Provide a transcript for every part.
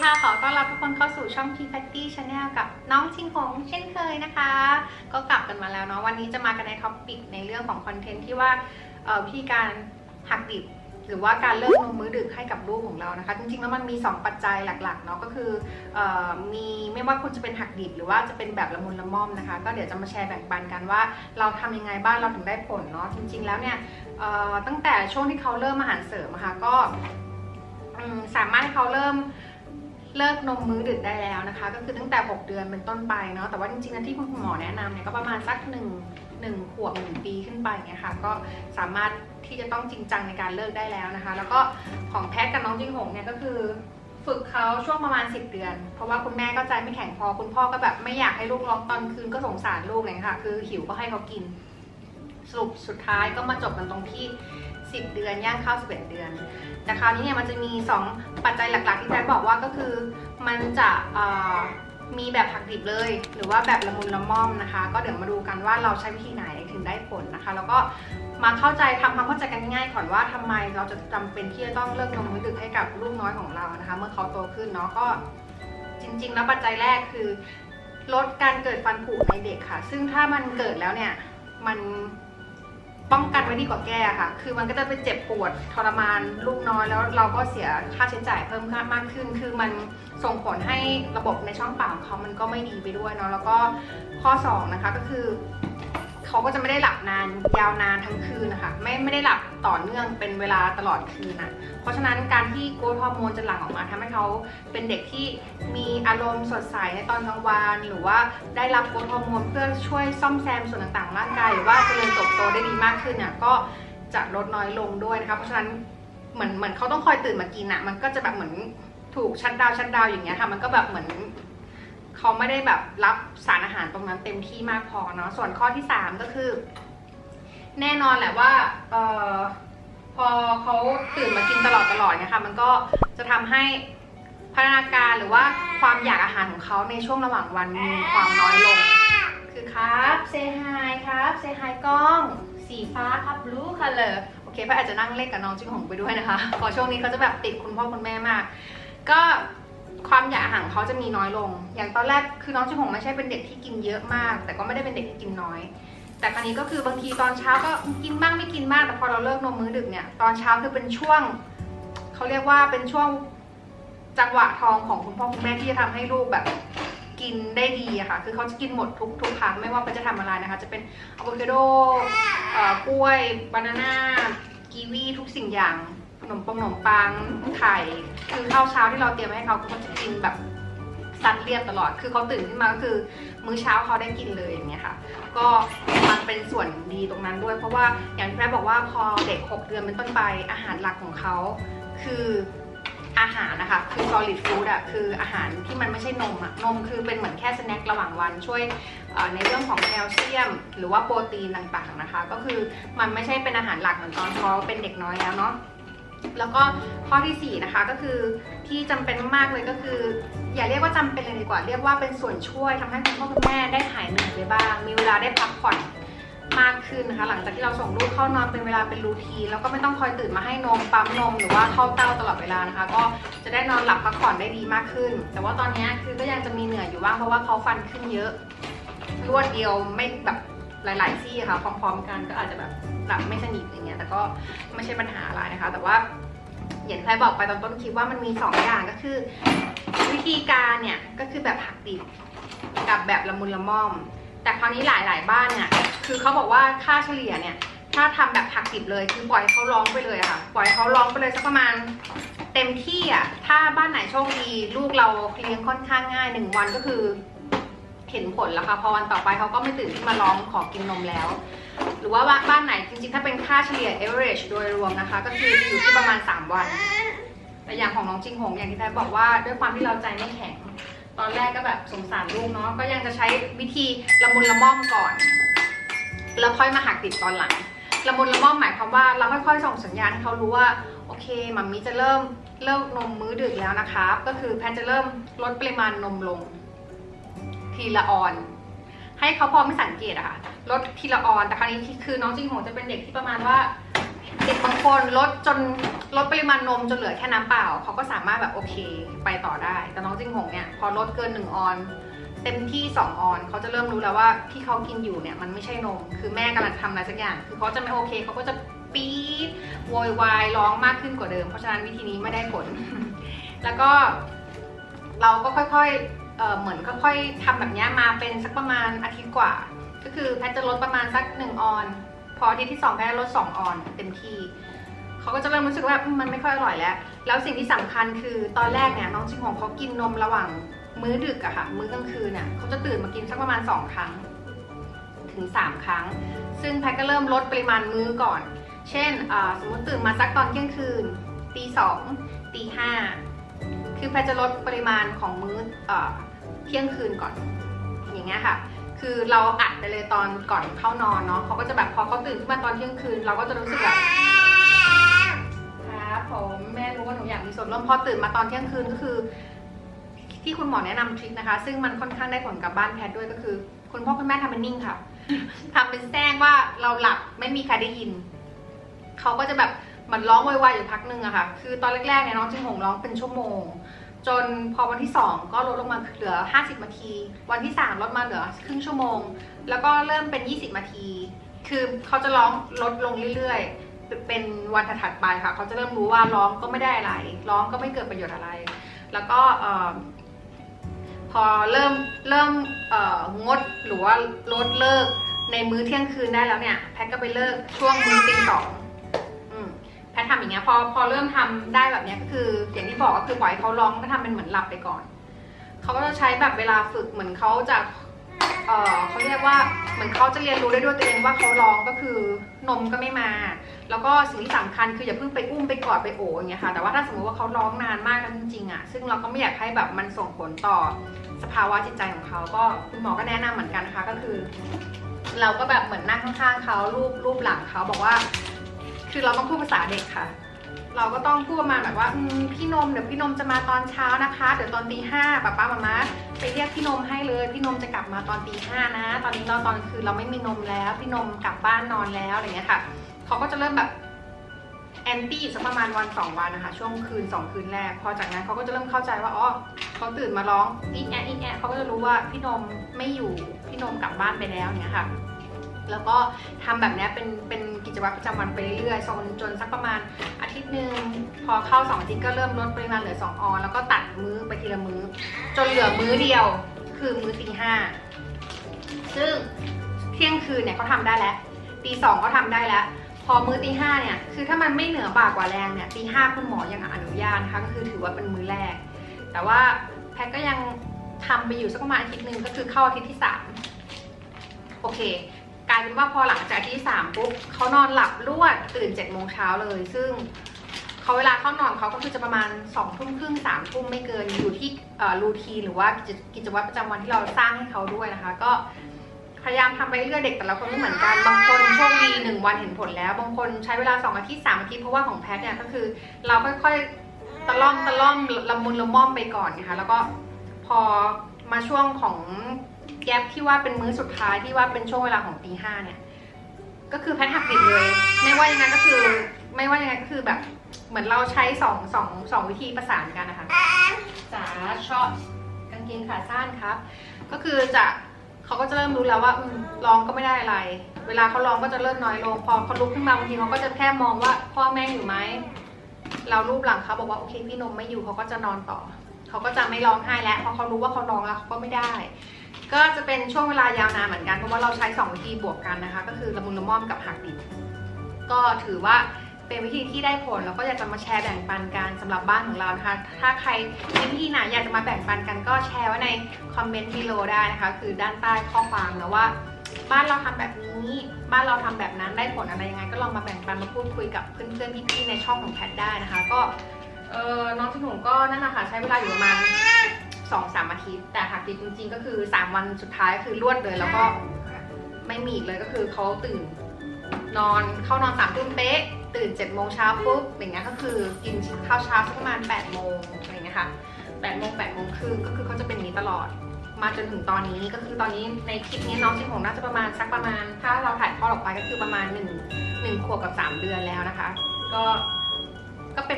ค่ะ ขอต้อนรับทุกคนเข้าสู่ช่อง P Fatty Channel กับน้องชิงหงเช่นเคยนะคะ ก็กลับกันมาแล้วเนาะวันนี้จะมากันในท็อปิกในเรื่องของคอนเทนต์ที่ว่าเอ่การหักดิบหรือว่าการเลิกนมมื้อดึกให้กับลูกของเรานะคะ จริงๆแล้วมันมี 2 ปัจจัยหลักๆเนาะก็คืออมีไม่ว่าคุณจะเป็นหักดิบหรือว่าจะเป็นแบบละมุนละม่อมนะคะ ก็เดี๋ยวจะมาแชร์แบ่งปันกันว่า เราทำยังไงบ้างเราถึงได้ผลเนาะจริง ๆ แล้วเนี่ยตั้งแต่ช่วงที่เขาเริ่มอาหารเสริมอะคะก็สามารถให้เขาเริ่ม เลิกนมมื้อดึกได้แล้วนะคะ ก็คือตั้งแต่ 6 เดือนเป็นต้นไปเนาะแต่ว่าจริงๆนะที่คุณหมอแนะนำเนี่ยก็ประมาณสัก1 1ขวบ1ปีขึ้นไปเนี่ยค่ะก็สามารถที่จะต้องจริงจังในการเลิกได้แล้วนะคะ แล้วก็ของแพทกับน้องจิงหงเนี่ยก็คือฝึกเขาช่วงประมาณ 10 เดือน เพราะว่าคุณแม่ก็ใจไม่แข็งพอคุณพ่อก็แบบไม่อยากให้ลูกร้องตอนคืนก็สงสารลูกเลยค่ะ คือหิวก็ให้เขากินสรุปสุดท้ายก็มาจบกันตรงที่ 10 เดือนย่างเข้า 11 เดือน แต่คราวนี้เนี่ยมันจะมี 2 ปัจจัยหลักๆ ที่แจ๊บอกว่าก็คือมันจะมีแบบผักดิบเลย หรือว่าแบบละมุนละม่อมนะคะ ก็เดี๋ยวมาดูกันว่าเราใช้วิธีไหนถึงได้ผลนะคะ แล้วก็มาเข้าใจทำความเข้าใจกันง่ายๆก่อนว่าทำไมเราจะจำเป็นที่จะต้องเลิกนมมื้อดึกให้กับลูกน้อยของเรานะคะ เมื่อเขาโตขึ้นเนาะก็จริง ๆ แล้วปัจจัยแรกคือลดการเกิดฟันผุในเด็กค่ะ ซึ่งถ้ามันเกิดแล้วเนี่ยมัน ป้องกันไว้ดีกว่าแก้ค่ะ คือมันก็จะไปเจ็บปวดทรมานลูกน้อยแล้วเราก็เสียค่าใช้จ่ายเพิ่มมากขึ้น คือมันส่งผลให้ระบบในช่องปากของเขามันก็ไม่ดีไปด้วยเนาะ แล้วก็ข้อ2นะคะก็คือ เขาก็จะไม่ได้หลับนานยาวนานทั้งคืนนะคะไม่ไม่ได้หลับต่อเนื่องเป็นเวลาตลอดคืนนะเพราะฉะนั้นการที่โกรทฮอร์โมนจะหลั่งออกมาทำให้เขาเป็นเด็กที่มีอารมณ์สดใสในตอนกลางวันหรือว่าได้รับโกรทฮอร์โมนเพื่อช่วยซ่อมแซมส่วนต่างๆร่างกายหรือว่าเจริญเติบโตได้ดีมากขึ้นเนี่ยก็จะลดน้อยลงด้วยนะคะเพราะฉะนั้นเหมือนเหมือนเขาต้องคอยตื่นมากินอะมันก็จะแบบเหมือนถูกชัดดาวชัดดาวอย่างเงี้ยค่ะ มันก็แบบเหมือน เขาไม่ได้แบบรับสารอาหารตรงนั้นเต็มที่มากพอเนาะส่วนข้อที่ 3 ก็คือ แน่นอนแหละว่าเออพอเขาตื่นมากินตลอดตลอดเนี่ยค่ะมันก็จะทำให้พัฒนาการหรือว่าความอยากอาหารของเขาในช่วงระหว่างวันมีความน้อยลง คือครับเซฮายครับเซฮายกล้อง สีฟ้าครับ blue color โอเคพ่ออาจจะนั่งเล่นกับน้องจิ้งหงไปด้วยนะคะเพอช่วงนี้เขาจะแบบติดคุณพ่อคุณแม่มาก ก็ ความอยากอาหารเขาจะมีน้อยลง อย่างตอนแรกคือน้องจิงหงไม่ใช่เป็นเด็กที่กินเยอะมาก แต่ก็ไม่ได้เป็นเด็กที่กินน้อย แต่คราวนี้ก็คือบางทีตอนเช้าก็กินบ้างไม่กินบ้างแต่พอเราเลิกนมมื้อดึกเนี่ยตอนเช้าคือเป็นช่วงเขาเรียกว่าเป็นช่วงจังหวะทองของคุณพ่อคุณแม่ที่จะทำให้ลูกแบบกินได้ดีอะค่ะ คือเขาจะกินหมดทุกทุกครั้งไม่ว่าเขาจะทำอะไรนะคะ จะเป็นอะโวคาโดเอ่อกล้วย บานาน่า กีวีทุกสิ่งอย่าง ขนมปังขนมปังไข่คือข้าวเช้าที่เราเตรียมไว้ให้เขาเขาจะกินแบบซัดเรียบตลอด คือเขาตื่นขึ้นมาก็คือ มื้อเช้าเขาได้กินเลยอย่างเงี้ยค่ะ ก็มันเป็นส่วนดีตรงนั้นด้วย เพราะว่าอย่างที่แม่บอกว่าพอเด็ก 6 เดือนเป็นต้นไปอาหารหลักของเขาคืออาหารนะคะ คือ solid food อะคืออาหารที่มันไม่ใช่นมอะนมคือเป็นเหมือนแค่สแน็คระหว่างวันช่วยในเรื่องของแคลเซียม หรือว่าโปรตีนต่างๆนะคะ ก็คือมันไม่ใช่เป็นอาหารหลักเหมือนตอนเขาเป็นเด็กน้อยแล้วเนาะ แล้วก็ข้อที่4นะคะก็คือที่จำเป็นมากๆเลยก็คือ อย่าเรียกว่าจำเป็นเลยดีกว่า เรียกว่าเป็นส่วนช่วยทำให้คุณพ่อคุณแม่ได้หายเหนื่อยไปบ้าง มีเวลาได้พักผ่อนมากขึ้นนะคะ หลังจากที่เราส่งลูกเข้านอนเป็นเวลาเป็นรูทีแล้วก็ไม่ต้องคอยตื่นมาให้นมปั๊มนมหรือว่าเข้าเต้าตลอดเวลานะคะ ก็จะได้นอนหลับพักผ่อนได้ดีมากขึ้น แต่ว่าตอนนี้คือก็ยังจะมีเหนื่อยอยู่บ้างเพราะว่าเขาฟันขึ้นเยอะรวดเดียวไม่แบบ หลายๆซี่ค่ะพร้อมๆกันก็อาจจะแบบหลับไม่สนิทอย่างเงี้ยแต่ก็ไม่ใช่ปัญหาอะไรนะคะ แต่ว่าอย่างที่บอกไปตอนต้นคลิปว่ามันมี 2 อย่างก็คือ วิธีการเนี่ยก็คือแบบหักดิบกับแบบละมุนละม่อม แต่คราวนี้หลายๆ บ้านเนี่ยคือเขาบอกว่าค่าเฉลี่ยเนี่ยถ้าทำแบบหักดิบเลยคือปล่อยเขาร้องไปเลยค่ะ ปล่อยเขาร้องไปเลยสักประมาณเต็มที่อะถ้าบ้านไหนโชคดี ลูกเราเลี้ยงค่อนข้างง่ายหนึ่งวันก็คือ เห็นผลแล้วค่ะพอวันต่อไปเขาก็ไม่ตื่นขึ้นมาร้องขอกินนมแล้ว หรือว่าบ้านไหนจริงๆ ถ้าเป็นค่าเฉลี่ย average โดยรวมนะคะ ก็คืออยู่ที่ประมาณ 3 วัน แต่อย่างของน้องจิงหงอย่างที่แท้บอกว่าด้วยความที่เราใจไม่แข็ง ตอนแรกก็แบบสงสารลูกเนาะก็ยังจะใช้วิธีละมุนละม่อมก่อน แล้วค่อยมาหักดิบตอนหลังละมุนละม่อมหมายความว่าเราค่อยๆ ส่งสัญญาณให้เขารู้ว่าโอเคมัมมี่จะเริ่มเลิกนมมื้อดึกแล้วนะคะก็คือแพทจะเริ่มลดปริมาณนมลง ทีละออน ให้เขาพอไม่สังเกตอะค่ะลดทีละออนแต่คราวนี้คือน้องจิงหงจะเป็นเด็กที่ประมาณว่าเด็กบางคนลดจนลดปริมาณนมจนเหลือแค่น้ำเปล่าเขาก็สามารถแบบโอเคไปต่อได้ แต่น้องจิงหงเนี่ยพอลดเกิน1ออนเต็มที่ 2 ออนเขาจะเริ่มรู้แล้วว่าที่เขากินอยู่เนี่ยมันไม่ใช่นม คือแม่กำลังทำอะไรสักอย่าง คือเขาจะไม่โอเคเขาก็จะปี๊ดโวยวายร้องมากขึ้นกว่าเดิม เพราะฉะนั้นวิธีนี้ไม่ได้ผล แล้วก็ เราก็ค่อยๆเเหมือนค่อยๆทำแบบเนี้ยมาเป็นสักประมาณอาทิตย์กว่า ก็คือแพทจะลดประมาณสักหนึ่งออน พออาทิตย์ที่สองแพทลดสองออนเต็มที่เขาก็จะเริ่มรู้สึกว่ามันไม่ค่อยอร่อยแล้ว แล้วสิ่งที่สำคัญคือตอนแรกเนี่ยน้องชิงหงเขากินนมระหว่างมื้อดึกอะค่ะ มื้อกลางคืนน่ะเขาจะตื่นมากินสักประมาณ 2 ครั้ง ถึง 3 ครั้ง ซึ่งแพทก็เริ่มลดปริมาณมื้อก่อน เช่นสมมติตื่นมาสักตอนเที่ยงคืนตีสองตีห้า คือแพทจะลดปริมาณของมื้อเที่ยงคืนก่อน อย่างเงี้ยค่ะ คือเราอัดไปเลยตอนก่อนเข้านอนเนาะเขาก็จะแบบพอเขาตื่นขึ้นมาตอนเที่ยงคืน เราก็จะรู้สึกแบบครับผมแม่รู้ว่าหนูอยากมีส่วนร่วมพอตื่นมาตอนเที่ยงคืนก็คือ ที่คุณหมอแนะนำทริคนะคะ ซึ่งมันค่อนข้างได้ผลกับบ้านแพทด้วยก็คือ คุณพ่อคุณแม่ทำเป็นนิ่งค่ะทำเป็นแซงว่าเราหลับไม่มีใครได้ยินเขาก็จะแบบ มันร้องวายๆอยู่พักหนึ่งอะค่ะ คือตอนแรกๆเนี่ยน้องจิงหงร้องเป็นชั่วโมง จนพอวันที่ 2 ก็ลดลงมาเหลือ 50 นาที วันที่ 3 ลดมาเหลือครึ่งชั่วโมง แล้วก็เริ่มเป็น 20 นาที คือเขาจะร้องลดลงเรื่อยๆ เป็นวันถัดไปค่ะเขาจะเริ่มรู้ว่าร้องก็ไม่ได้อะไร ร้องก็ไม่เกิดประโยชน์อะไร แล้วก็พอเริ่มเริ่มงดหรือว่าลดเลิกในมื้อเที่ยงคืนได้แล้วเนี่ยแพทย์ก็ไปเลิกช่วงมื้อตีสอง ททำอย่างเงี้ยพอพอเริ่มทำได้แบบเนี้ยก็คืออย่างที่บอกก็คือปล่อยให้เขาร้องก็ทำเป็นเหมือนหลับไปก่อนเขาก็จะใช้แบบเวลาฝึกเหมือนเขาจะเออเขาเรียกว่าเหมือนเขาจะเรียนรู้ได้ด้วยตัวเองว่าเขาร้องก็คือนมก็ไม่มา แล้วก็สิ่งที่สำคัญคืออย่าเพิ่งไปอุ้มไปกอดไปโอบอย่างเงี้ยค่ะแต่ว่าถ้าสมมติว่าเขาร้องนานมากแล้วจริงๆอะซึ่งเราก็ไม่อยากให้แบบมันส่งผลต่อสภาวะจิตใจของเขาก็คุณหมอก็แนะนำเหมือนกันนะคะก็คือ เราก็แบบเหมือนนั่งข้างๆเขารูปรูปหลังเขาบอกว่า คือเราต้องพูดภาษาเด็กค่ะ เราก็ต้องพูดประมาณแบบว่าพี่นมเดี๋ยวพี่นมจะมาตอนเช้านะคะ เดี๋ยวตอนตีห้าป้าป้ามามาไปเรียกพี่นมให้เลย พี่นมจะกลับมาตอนตีห้านะ ตอนนี้เราตอนคือเราไม่มีนมแล้ว พี่นมกลับบ้านนอนแล้วอะไรเงี้ยค่ะ เขาก็จะเริ่มแบบแอนตี้สักประมาณวันสองวันนะคะ ช่วงคืนสองคืนแรก พอจากนั้นเขาก็จะเริ่มเข้าใจว่าอ๋อเขาตื่นมาร้องอีแอะอีแอะเขาก็จะรู้ว่าพี่นมไม่อยู่พี่นมกลับบ้านไปแล้วเนี้ยค่ะ แล้วก็ทำแบบเนี้ยเป็นเป็น กิจวัตรประจำวันไปเรื่อยๆจนจนสักประมาณอาทิตย์หนึ่งพอเข้าสองอาทิตย์ก็เริ่มลดปริมาณเหลือสองออน แล้วก็ตัดมื้อไปทีละมื้อ จนเหลือมื้อเดียวคือมื้อตีห้าซึ่งเที่ยงคืนเนี่ยเขาทำได้แล้วตีสองก็ทำได้แล้ว พอมื้อตีห้าเนี่ยคือถ้ามันไม่เหนือบ่ากว่าแรงเนี่ยตีห้าคุณหมอยังอนุญาตนะคะก็คือถือว่าเป็นมื้อแรก แต่ว่าแพทก็ยังทำไปอยู่สักประมาณอาทิตย์หนึ่งก็คือเข้าอาทิตย์ที่สามโอเค กลายเป็นว่าพอหลังจากอาทิตย์ที่สามปุ๊บเขานอนหลับรวดตื่นเจ็ดโมงเช้าเลย ซึ่งเขาเวลาเข้านอนเขาก็คือจะประมาณสองทุ่มครึ่งสามทุ่มไม่เกินอยู่ที่รูทีหรือว่ากิจวัตรประจำวันที่เราสร้างให้เขาด้วยนะคะ ก็พยายามทำไปเรื่อยเด็กแต่ละคนไม่เหมือนกัน บางคนโชคดีหนึ่งวันเห็นผลแล้ว บางคนใช้เวลาสองอาทิตย์สามอาทิตย์เพราะว่าของแพทเนี่ยก็คือ เราค่อยๆตะล่อมตะล่อมละมุนละม่อมไปก่อนนะคะแล้วก็พอมาช่วงของ แกลบที่ว่าเป็นมื้อสุดท้ายที่ว่าเป็นช่วงเวลาของตีห้าเนี่ย ก็คือแพทหักดิบเลย ไม่ว่ายังไงก็คือ ไม่ว่ายังไงก็คือแบบเหมือนเราใช้สองสองสองวิธีประสานกันนะคะจ๋าชอบกางเกงขาสั้นครับ ก็คือจะเขาก็จะเริ่มรู้แล้วว่าร้องก็ไม่ได้อะไร เวลาเขาร้องก็จะเริ่มน้อยลง พอเขาลุกขึ้นมาบางทีเขาก็จะแค่มองว่าพ่อแม่อยู่ไหมเรารูปหลังเขาบอกว่าโอเคพี่นมไม่อยู่เขาก็จะนอนต่อ เขาก็จะไม่ร้องไห้แล้วเพราะเขารู้ว่าเขาร้องแล้วเขาก็ไม่ได้ ก็จะเป็นช่วงเวลายาวนานเหมือนกันเพราะว่าเราใช้สองวิธีบวกกันนะคะ ก็คือละมุนละม่อมกับหักดิบก็ถือว่าเป็นวิธีที่ได้ผลแล้วก็อยากจะมาแชร์แบ่งปันกันสำหรับบ้านของเรานะคะ ถ้าใครมีวิธีไหนอยากจะมาแบ่งปันกันก็แชร์ไว้ในคอมเมนต์ below ได้นะคะ คือด้านใต้ข้อความนะว่า บ้านเราทำแบบนี้บ้านเราทำแบบนั้นได้ผลอะไรยังไง ก็ลองมาแบ่งปันมาพูดคุยกับเพื่อนๆพี่ๆในช่องของแพทได้นะคะ ก็เออน้องที่หนูก็นั่นแหละค่ะใช้เวลาอยู่ประมาณ สองสามอาทิตย์ แต่หักดิบจริง ๆ ก็คือสามวันสุดท้ายคือรวดเลย แล้วก็ไม่มีอีกเลยก็คือเขาตื่น นอนเข้านอนสามทุ่มเป๊ะ ตื่นเจ็ดโมงเช้าปุ๊บอย่างเงี้ยก็คือกินข้าวเช้าสักประมาณแปดโมงอะไรเงี้ยค่ะแปดโมงแปดโมงครึ่งก็คือเขาจะเป็นอย่างนี้ตลอด มาจนถึงตอนนี้ก็คือตอนนี้ในคลิปนี้น้องจิงหงน่าจะประมาณสักประมาณ ถ้าเราถ่ายทอดออกไปก็คือประมาณ1นึ่งหนึ่งขวบกับ3เดือนแล้วนะคะ ก็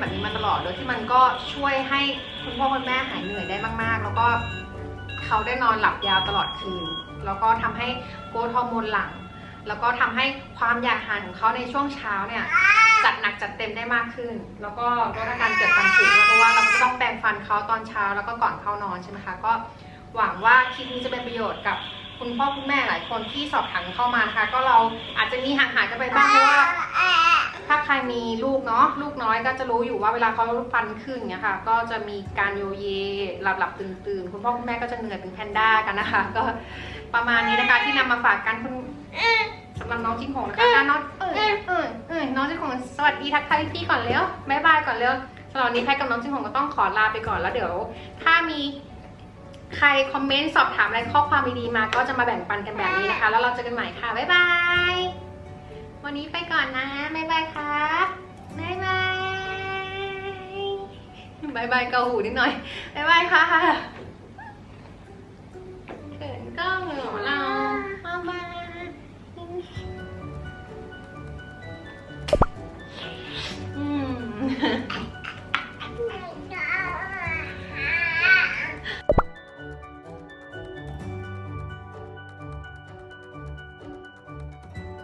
แบบนี้มาตลอด โดยที่มันก็ช่วยให้คุณพ่อคุณแม่หายเหนื่อยได้มาก ๆ แล้วก็เขาได้นอนหลับยาวตลอดคืน แล้วก็ทำให้โกรทฮอร์โมนหลั่งแล้วก็ทำให้ความอยากอาหารของเขาในช่วงเช้าเนี่ยจัดหนักจัดเต็มได้มากขึ้น แล้วก็ลดอาการเกิดฟันผุแล้วก็ว่าเราก็ต้องแปรงฟันเขาตอนเช้าแล้วก็ก่อนเข้านอนใช่ไหมคะ ก็หวังว่าคลิปนี้จะเป็นประโยชน์กับคุณพ่อคุณแม่หลายคนที่สอบถามเข้ามานะคะ ก็เราอาจจะมีห่างหายกันไปบ้างเพราะว่า ถ้าใครมีลูกเนาะลูกน้อยก็จะรู้อยู่ว่าเวลาเขาฟันขึ้นเนี่ยค่ะ ก็จะมีการโยเยหลับหลับตื่นตื่นคุณพ่อคุณแม่ก็จะเหนื่อยเป็นแพนด้ากันนะคะ ก็ประมาณนี้นะคะที่นำมาฝากกันคุณสำหรับน้องจิ้งหงนะคะน้องเออเออเออน้องจิ้งหงสวัสดีทักทายพี่ก่อนเร็วบายบายก่อนเร็วสำหรับนี้แพทกับน้องจิ้งหงก็ต้องขอลาไปก่อนแล้วเดี๋ยว ถ้ามีใครคอมเมนต์สอบถามอะไรข้อความดีๆมา ก็จะมาแบ่งปันกันแบบนี้นะคะ แล้วเราเจอกันใหม่ค่ะ บ๊ายบาย วันนี้ไปก่อนนะ บ๊ายบายค่ะบ๊ายบาย บ๊ายบายเกาหูนิดหน่อย บ๊ายบายค่ะ